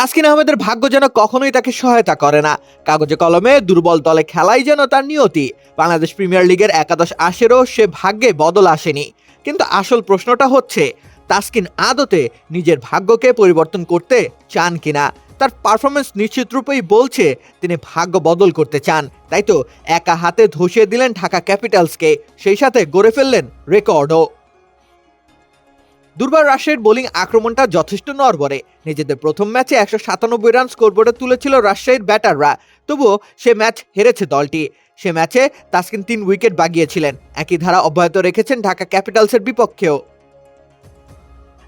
তাসকিন আহমেদের ভাগ্য যেন কখনোই তাকে সহায়তা করে না। কাগজে কলমে দুর্বল দলে খেলাই যেন তার নিয়তি। বাংলাদেশ প্রিমিয়ার লিগের একাদশ আসেরও সে ভাগ্যে বদল আসেনি। কিন্তু আসল প্রশ্নটা হচ্ছে, তাসকিন আদতে নিজের ভাগ্যকে পরিবর্তন করতে চান কিনা? তার পারফরমেন্স নিশ্চিত রূপেই বলছে, তিনি ভাগ্য বদল করতে চান। তাই তো একা হাতে ধসিয়ে দিলেন ঢাকা ক্যাপিটালসকে, সেই সাথে গড়ে ফেললেন রেকর্ডও। দুর্বার রাজশাহীর বোলিং আক্রমণটা যথেষ্ট নড়বড়ে। নিজেদের প্রথম ম্যাচে একশো সাতানব্বই রান স্কোরবোর্ডে তুলেছিল রাজশাহীর ব্যাটাররা, তবুও সে ম্যাচ হেরেছে দলটি। সে ম্যাচে তাসকিন তিন উইকেট বাগিয়েছিলেন। একই ধারা অব্যাহত রেখেছেন ঢাকা ক্যাপিটালসের বিপক্ষেও।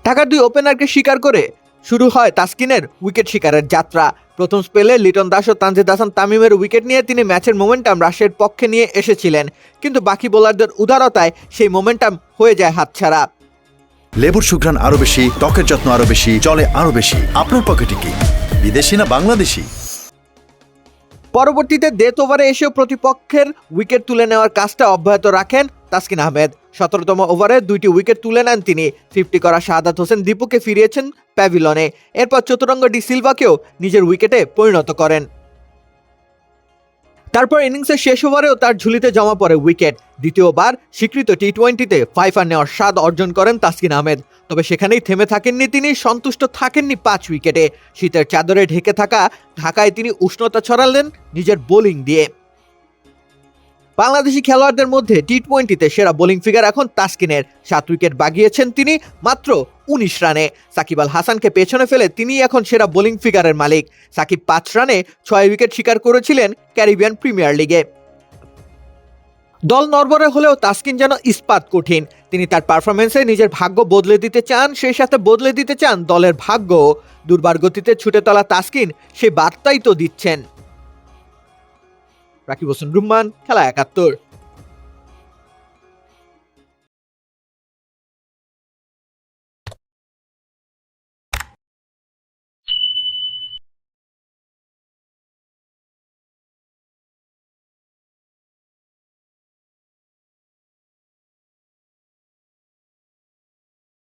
ঢাকার দুই ওপেনারকে স্বীকার করে শুরু হয় তাসকিনের উইকেট শিকারের যাত্রা। প্রথম স্পেলে লিটন দাস ও তানজিদ হাসান তামিমের উইকেট নিয়ে তিনি ম্যাচের মোমেন্টাম রাশিয়ার পক্ষে নিয়ে এসেছিলেন। কিন্তু বাকি বোলারদের উদারতায় সেই মোমেন্টাম হয়ে যায় হাতছাড়া। লেবুর সুঘ্রাণ আরও বেশি, ত্বকের যত্ন আরও বেশি চলে আরও বেশি। আপনার পকেটে কি? বিদেশি না বাংলাদেশি? পরবর্তীতে ডেথ ওভারে এসেও প্রতিপক্ষের উইকেট তুলে নেওয়ার কাজটা অব্যাহত রাখেন তাসকিন আহমেদ। সতেরোতম ওভারে দুইটি উইকেট তুলে নেন তিনি। ফিফটি করা শাহাদাত হোসেন দীপুকে ফিরিয়েছেন প্যাভিলনে। এরপর চতুরঙ্গ ডি সিলভাকেও নিজের উইকেটে পরিণত করেন। তারপর ইনিংসের শেষ ওভারেও তার ঝুলিতে জমা পড়ে উইকেট। দ্বিতীয়বার স্বীকৃত টি টোয়েন্টিতে ফাইফার নেওয়ার স্বাদ অর্জন করেন তাসকিন আহমেদ। তবে সেখানেই থেমে থাকেননি তিনি, সন্তুষ্ট থাকেননি পাঁচ উইকেটে। শীতের চাদরে ঢেকে থাকা ঢাকায় তিনি উষ্ণতা ছড়ালেন নিজের বোলিং দিয়ে। বাংলাদেশি খেলোয়াড়দের মধ্যে টি টোয়েন্টিতে সেরা বোলিং ফিগার এখন তাসকিনের। সাত উইকেট বাগিয়েছেন তিনি মাত্র উনিশ রানে। সাকিব আল হাসানকে পেছনে ফেলে তিনি এখন সেরা বোলিং ফিগারের মালিক। সাকিব পাঁচ রানে ছয় উইকেট শিকার করেছিলেন ক্যারিবিয়ান প্রিমিয়ার লিগে। দল নরবরে হলেও তাসকিন যেন ইস্পাত কঠিন। তিনি তার পারফরমেন্সে নিজের ভাগ্য বদলে দিতে চান, সেই সাথে বদলে দিতে চান দলের ভাগ্য। দুর্বার গতিতে ছুটে তলা তাসকিন সেই বার্তাই তো দিচ্ছেন। রাকিব হোসেন, রুম্মান, খেলা একাত্তর।